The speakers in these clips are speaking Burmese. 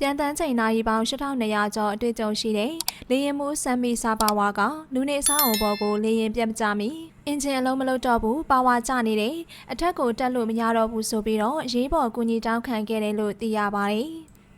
ပြန်တန်းချိန်နာရီပေါင်း8200ကျော်အတွေ့အကြုံရှိတဲ့လေရင်မှုဆမ်မီစာပါဝါကလူနေဆောင်အုံပေါ်ကိုလေရင်ပြတ်မကြမီအင်ဂျင်အလုံးမလုံးတော့ဘူးပါဝါကျနေတယ်အထက်ကိုတက်လို့မရတော့ဘူးဆိုပြီးတော့ရေးပေါ်ကူညီတောင်းခံခဲ့တယ်လို့သိရပါတယ်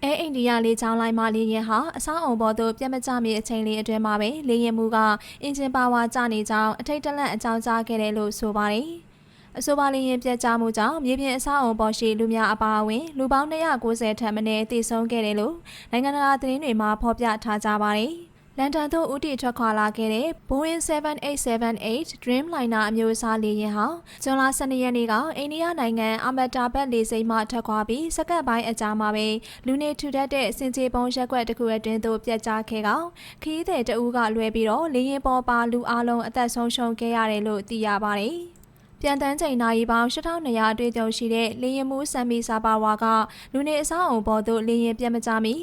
အဲအိန္ဒိယလေချောင်းလိုင်းမလေရင်ဟာအဆောင်အုံပေါ်သို့ပြတ်မကျမီအချိန်လေးအတွင်းမှာပဲလေရင်မှုကအင်ဂျင်ပါဝါကျနေကြောင်းအထိတ်တလန့်အကြောင်းကြားခဲ့တယ်လို့ဆိုပါတယ် အဆိုပါလင်းရင်ပြတ်ကြားမှုကြောင့်မြေပြင်အဆောက်အုံပေါ်ရှိလူများအပါအဝင်လူပေါင်း290ထက်မနည်းတည်ဆုံးခဲ့တယ်လို့နိုင်ငံတကာသတင်းတွေမှာဖော်ပြထားကြပါတယ်။လန်ဒန်သို့ဦးတည်ထွက်ခွာလာခဲ့တဲ့ Boeing 7878 Dreamliner အမျိုးအစားလေယာဉ်ဟာဇွန်လ12ရက်နေ့ကအိန္ဒိယနိုင်ငံအာမတ်တာဘတ်လေဆိပ်မှထွက်ခွာပြီးစက္ကန့်ပိုင်းအကြာမှာပဲလူနေထူထပ်တဲ့စင်ကြေပုံရက်ွက်တစ်ခုအတွင်းသို့ပြတ်ကျခဲ့ကခရီးသည်တအူးကလွဲပြီးတော့လေယာဉ်ပေါ်ပါလူအလုံးအသက်ဆုံးရှုံးခဲ့ရတယ်လို့သိရပါတယ်။ ပြန်တန်းချိန်နာရီပေါင်း8200အတွေ့အကြုံရှိတဲ့လေရင်မှုဆမ်မီစာပါဝါကလူနေအဆောင်အုံပေါ်သို့လေရင်ပြတ်မကြမီ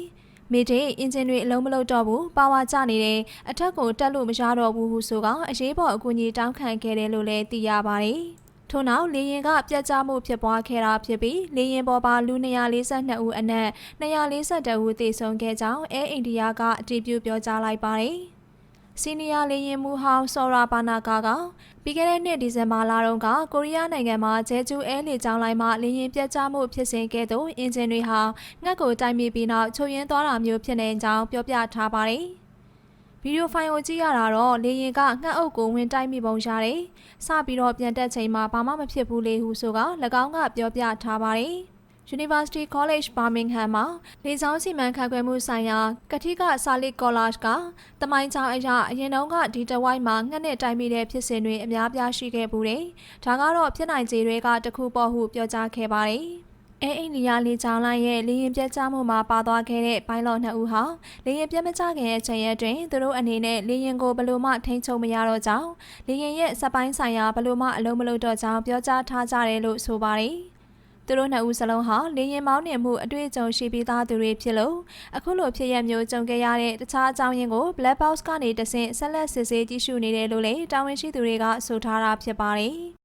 မိတဲ့အင်ဂျင်တွေအလုံးမလုံးတော့ဘူးပါဝါကျနေတယ်အထက်ကိုတက်လို့မရတော့ဘူးဟုဆိုကအရေးပေါ်အကူအညီတောင်းခံခဲ့တယ်လို့လည်းသိရပါတယ်ထို့နောက်လေရင်ကပြတ်ကျမှုဖြစ်ပွားခဲ့တာဖြစ်ပြီးလေရင်ပေါ်ပါလူ242ဦးအနက်242ဦးသေဆုံးခဲ့ကြောင်းအဲအိန္ဒိယကအတည်ပြုပြောကြားလိုက်ပါတယ်။ စီနီယာလေရင်မှုဟောင်းစောရာဘာနာကာကပြီးခဲ့တဲ့နှစ်ဒီဇင်ဘာလတုန်းကကိုရီးယားနိုင်ငံမှာဂျဲကျူအဲလေကြောင်းလိုင်းမှလေရင်ပြတ်ကျမှုဖြစ်စဉ်ကဲ့သို့အင်ဂျင်တွေဟာငှက်ကိုတိုက်မိပြီးနောက်ချုပ်ရင်းသွားတာမျိုးဖြစ်နေကြောင်းပြောပြထားပါတယ်။ဗီဒီယိုဖိုင်ကိုကြည့်ရတာတော့လေရင်ကငှက်အုပ်ကိုဝင်တိုက်မိပုံရတယ်။စပြီးတော့ပြန်တက်ချိန်မှာဘာမှမဖြစ်ဘူးလေဟုဆိုက၎င်းကပြောပြထားပါတယ်။ University College Birmingham မှာလေကြောင်းစီမံခန့်ခွဲမှုဆိုင်ရာကတိကဆာလစ်ကောလာ့ကတမိုင်းချောင်းအရာအရင်တုန်းကဒီတဝိုက်မှာငှက်နဲ့တိုင်မိတဲ့ဖြစ်စဉ်တွေအများပြားရှိခဲ့ဘူးတယ်။ဒါကတော့ဖြစ်နိုင်ခြေတွေကတစ်ခုပေါ့ဟုပြောကြားခဲ့ပါတယ်။အဲအိန္ဒိယလေကြောင်းလိုင်းရဲ့လေရင်ပြတ်ကျမှုမှာပါသွားခဲ့တဲ့ဘိုင်းလော့နှစ်ဦးဟာလေရင်ပြတ်မကျခင်ရဲ့ချိန်ရက်တွင်သူတို့အနေနဲ့လေရင်ကိုဘယ်လိုမှထိန်းချုပ်မရတော့ကြောင်းလေရင်ရဲ့စပိုင်းဆိုင်ရာဘယ်လိုမှအလုံးမလုံးတော့ကြောင်းပြောကြားထားကြတယ်လို့ဆိုပါတယ်။ သူတို့နှစ်ဦးစလုံးဟာလေရင်မောင်းနှင်မှုအတွေ့အကြုံရှိပြီးသားသူတွေဖြစ်လို့အခုလိုဖြစ်ရမျိုးကြုံခဲ့ရတဲ့တခြားအကြောင်းရင်းကို Black Box ကနေတဆင့်ဆက်လက်စစ်ဆေးကြည့်ရှုနေတယ်လို့လည်းတာဝန်ရှိသူတွေကဆိုထားတာဖြစ်ပါတယ်။